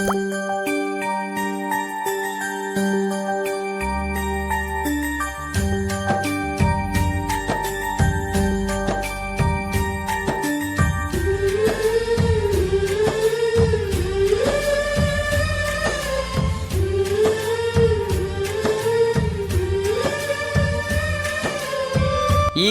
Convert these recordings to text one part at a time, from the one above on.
ಈ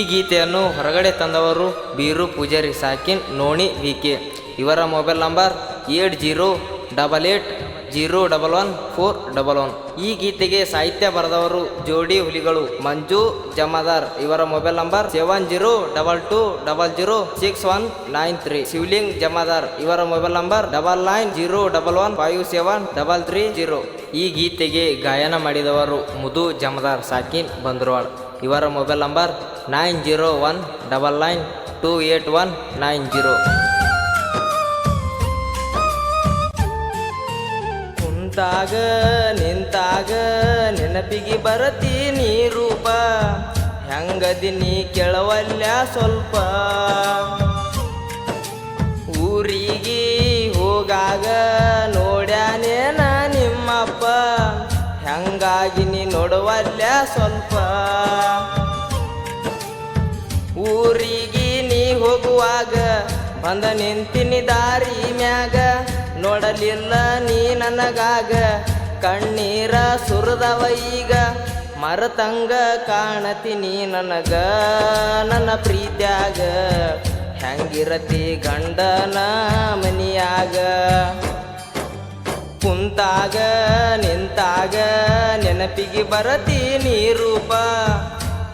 ಗೀತೆಯನ್ನು ಹೊರಗಡೆ ತಂದವರು ಬೀರು ಪೂಜಾರಿ ಸಾಕಿನ್, ನೋಣಿ, ವಿ ಕೆ. ಇವರ mobile number eight zero double eight zero double one four double one ಈ ಗೀತೆಗೆ ಸಾಹಿತ್ಯ ಬರೆದವರು ಜೋಡಿ ಹುಲಿಗಳು ಮಂಜು ಜಮಾದಾರ್. ಇವರ mobile number seven zero double two double zero six one nine three Shivaling Jamadar. ಇವರ mobile number double nine zero double one five seven double three zero ಈ ಗೀತೆಗೆ ಗಾಯನ ಮಾಡಿದವರು ಮುದು ಜಮದಾರ್ ಸಾಕಿನ್ ಬಂದ್ರವಾಡ್ ಇವರ mobile number nine zero one double nine two eight one nine zero ಕುಂತಾಗ ನಿಂತಾಗ, ನೆನಪಿಗೆ ಬರತಿ ನೀ ರೂಪ. ಹೆಂಗದಿ ನೀ ಕೆಳವಲ್ಲ ಸ್ವಲ್ಪ. ಊರಿಗೆ ಹೋಗಾಗ ನೋಡ್ಯಾನೇನ ನಿಮ್ಮಪ್ಪ. ಹೆಂಗಾಗಿ ನೀ ನೋಡವಲ್ಲ ಸ್ವಲ್ಪ. ಊರಿಗೆ ನೀ ಹೋಗುವಾಗ ಬಂದ ನಿಂತಿನಿ ದಾರಿ ಮ್ಯಾಗ. ನೋಡಲಿಲ್ಲ ನೀ ನನಗಾಗ. ಕಣ್ಣೀರ ಸುರದವ ಈಗ. ಮರತಂಗ ಕಾಣತೀನಿ ನನಗ. ನನ್ನ ಪ್ರೀತ್ಯಾಗ. ಹೆಂಗಿರತಿ ಗಂಡನ ಮನಿಯಾಗ. ಕುಂತಾಗ, ನಿಂತಾಗ, ನೆನಪಿಗೆ ಬರತಿ ನೀ ರೂಪ.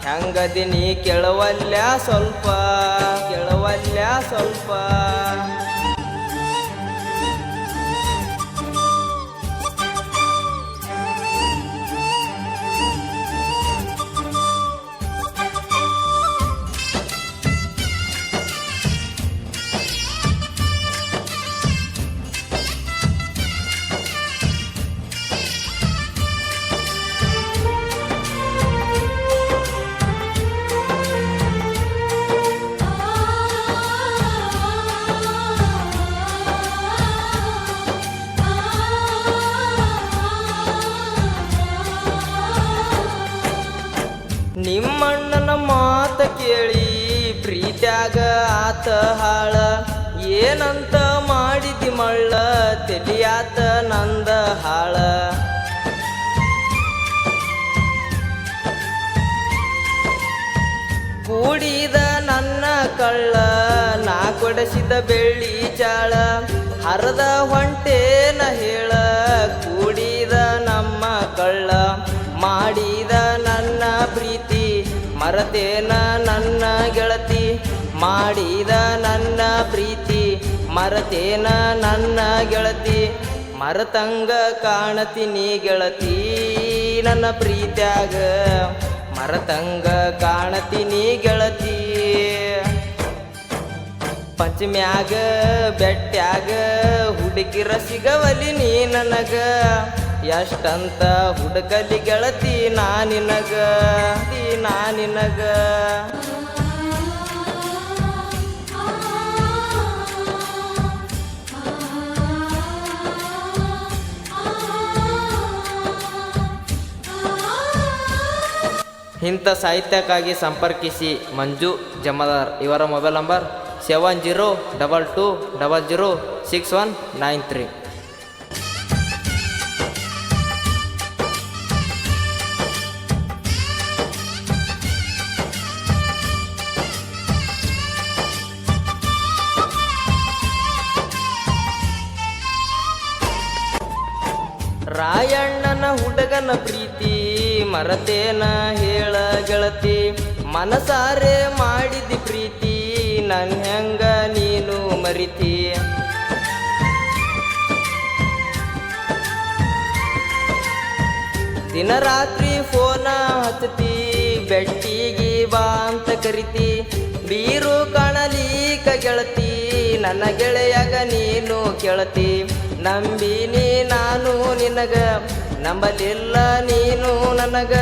ಹೆಂಗದಿ ನೀ ಕೆಳವಲ್ಯ ಸ್ವಲ್ಪ. ಕೆಳವಲ್ಯ ಸ್ವಲ್ಪ. ನಿಮ್ಮಣ್ಣನ ಮಾತ ಕೇಳಿ, ಪ್ರೀತ್ಯಾಗ ಆತ ಹಾಳ. ಏನಂತ ಮಾಡಿದಿ ಮಳ್ಳ, ತಿಳಿಯಾತ ನಂದ ಹಾಳ. ಕೂಡಿದ ನನ್ನ ಕಳ್ಳ, ನಾ ಕೊಡಿಸಿದ ಬೆಳ್ಳಿ ಚಾಳ. ಹರದ ಹೊಂಟೇನ ಹೇಳ ಮರತೇನ ನನ್ನ ಗೆಳತಿ, ಮಾಡಿದ ನನ್ನ ಪ್ರೀತಿ. ಮರತೇನ ನನ್ನ ಗೆಳತಿ, ಮರತಂಗ ಕಾಣತೀನಿ ಗೆಳತಿ. ನನ್ನ ಪ್ರೀತ್ಯಾಗ ಮರತಂಗ ಕಾಣತೀನಿ ಗೆಳತಿ. ಪಂಚಮ್ಯಾಗ ಬೆಟ್ಟ್ಯಾಗ ಹುಡುಗಿರ ಸಿಗವಲಿ ನೀ ನನಗ. ಎಷ್ಟಂತ ಹುಡುಕಲಿ ಗೆಳತಿ ನಾ ನಿನಗ ನಾ ನಿನಗ. ಇಂಥ ಸಾಹಿತ್ಯಕ್ಕಾಗಿ ಸಂಪರ್ಕಿಸಿ ಮಂಜು ಜಮದಾರ್. ಇವರ mobile number seven zero double two double zero six one nine three. ರಾಯಣ್ಣನ ಹುಡುಗನ ಪ್ರೀತಿ, ಮರತೇನ ಹೇಳ ಗೆಳತಿ, ಮನಸಾರೆ ಮಾಡಿದಿ ಪ್ರೀತಿ, ನನ್ ಹೆಂಗ ನೀನು ಮರಿತಿ? ದಿನ ರಾತ್ರಿ ಫೋನ ಹಚ್ಚತಿ ಬೆಟ್ಟಿಗೆ ಬಾ ಅಂತ ಕರಿತಿ ಬೀರು ಕಾಣಲೀಕ ಗೆಳತಿ ನನ್ನ ಗೆಳೆಯಾಗ ನೀನು ಕೇಳತಿ. ನಂಬಿನಿ ನಾನು ನಿನಗ, ನಂಬಲಿಲ್ಲ ನೀನು ನನಗ.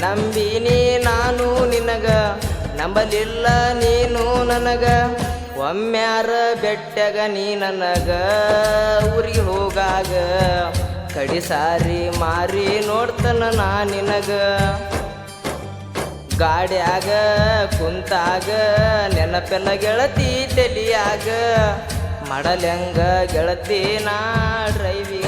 ನಂಬಿನಿ ನಾನು ನಿನಗ, ನಂಬಲಿಲ್ಲ ನೀನು ನನಗ. ಒಮ್ಮ್ಯಾರ ಬೆಟ್ಟಗ ನೀ ನನಗ, ಊರಿಗೆ ಹೋಗಾಗ. ಕಡಿ ಸಾರಿ ಮಾರಿ ನೋಡ್ತನ ನಾ ನಿನಗ. ಗಾಡ್ಯಾಗ ಕುಂತಾಗ ನೆನಪೆಲ್ಲ ಗೆಳತಿ ತಲಿಯಾಗ. ಮಾಡಲೆಂಗ ಗೆಳತಿ ನಾ ಡ್ರೈವಿಂಗ್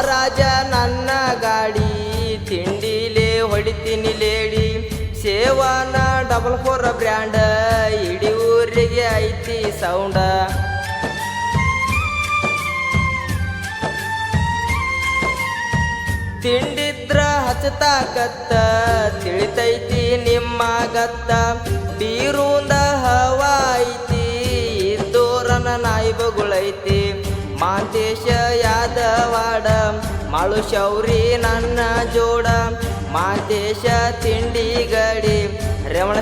ಸ್ವರಾಜ ನನ್ನ ಗಾಡಿ ತಿಂಡಿಲೇ ಹೊಡಿತೀನಿ ಲೇಡಿ. ಸೇವಾನ ಡಬಲ್ ಫೋರ್ ಬ್ರ್ಯಾಂಡ ಇಡೀ ಊರಿಗೆ ಐತಿ ಸೌಂಡ ತಿಂಡಿದ್ರ ಹಚ್ಚತಾಕತ್ತ, ತಿಳಿತೈತಿ ನಿಮ್ಮ ಗತ್ತ ಬೀರುಂದ ಹವಾ ಐತಿ, ಇದ್ದೋರನ ನಾಯಿ ಬಗುಳೈತಿ ಮಾಂತೇಶ ಮಾಳು ಶೌರಿ ನನ್ನ ಜೋಡ ಮಾದೇಶ ತಿಂಡಿ ಗಡಿ ರೇವಣ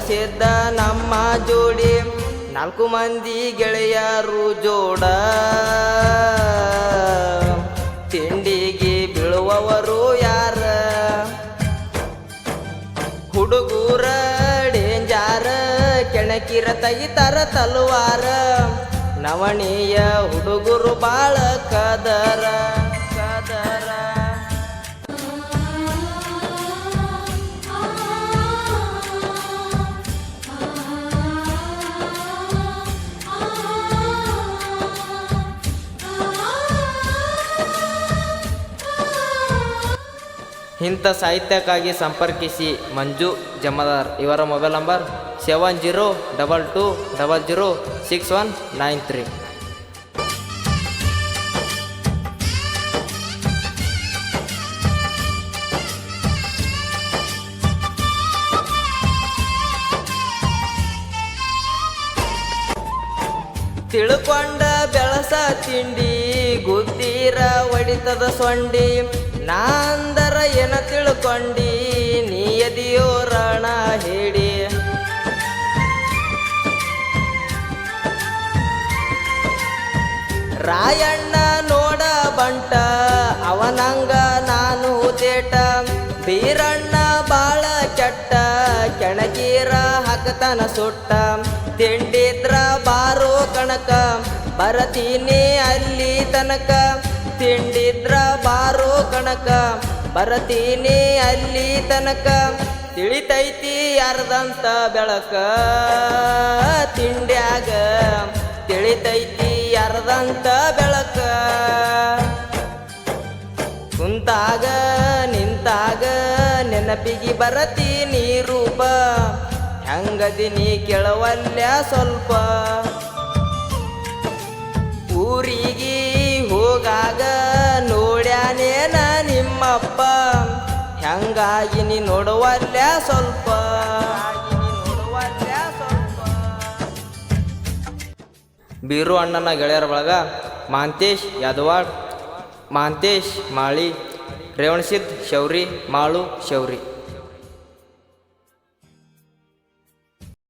ನಮ್ಮ ಜೋಡಿ, ನಾಲ್ಕು ಮಂದಿ ಗೆಳೆಯರು ಜೋಡ. ತಿಂಡಿಗೆ ಬೀಳುವವರು ಯಾರ? ಹುಡುಗೂರ ಡೇಂಜಾರ, ಕೆಣಕಿರ ತೆಗಿತಾರ ತಲುವಾರ. ನವಣಿಯ ಹುಡುಗರು ಬಾಳ ಕದರ. ಇಂಥ ಸಾಹಿತ್ಯಕ್ಕಾಗಿ ಸಂಪರ್ಕಿಸಿ ಮಂಜು ಜಮದಾರ್. ಇವರ mobile number seven zero double two double zero six one nine three. ತಿಳ್ಕೊಂಡ ಬೆಳಸ ತಿಂಡಿ ಗುತ್ತೀರ ಒಡಿತದ ಸೊಂಡಿ. ನಾ ಅಂದರ ಏನ ತಿಳ್ಕೊಂಡಿ, ನೀ ಎದಿಯೋ ರಣ ಹೇಳಿ. ರಾಯಣ್ಣ ನೋಡ ಬಂಟ, ಅವನಂಗ ನಾನು ತೇಟ. ಬೀರಣ್ಣ ಬಾಳ ಕೆಟ್ಟ, ಕೆಣಕೀರ ಹಕತನ ಸುಟ್ಟ. ತಿಂಡಿದ್ರ ಬಾರೋ ಕಣಕ, ಬರತೀನಿ ಅಲ್ಲಿ ತನಕ. ತಿಂಡಿದ್ರ ಬಾರೋ ಕಣಕ, ಬರತೀನಿ ಅಲ್ಲಿ ತನಕ. ತಿಳಿತೈತಿ ಯಾರ್ದಂತ ಬೆಳಕ. ತಿಂಡ್ಯಾಗ ತಿಳಿತೈತಿ ಯಾರ್ದಂತ ಬೆಳಕ. ಕುಂತಾಗ, ನಿಂತಾಗ ನೆನಪಿಗೆ ಬರತಿ ನೀ ರೂಪ. ಹೆಂಗದಿ ನೀ ಕೆಳವಲ್ಯ ಸ್ವಲ್ಪ. ಊರಿಗೆ ಹೋಗಾಗ ನೋಡ್ಯಾನೇನ ನಿಮ್ಮಪ್ಪ? ಹೆಂಗಾಗಿ ನೀ ನೋಡುವಲ್ಲ ಸ್ವಲ್ಪ? ಬೀರು ಅಣ್ಣನ ಗೆಳೆಯರ ಬಳಗ ಮಾಂತೇಶ್ ಯಾದವಾಡ್ ಮಾಂತೇಶ್ ಮಾಳಿ ರೇವಣಸಿದ್ ಶೌರಿ, ಮಾಳು ಶೌರಿ.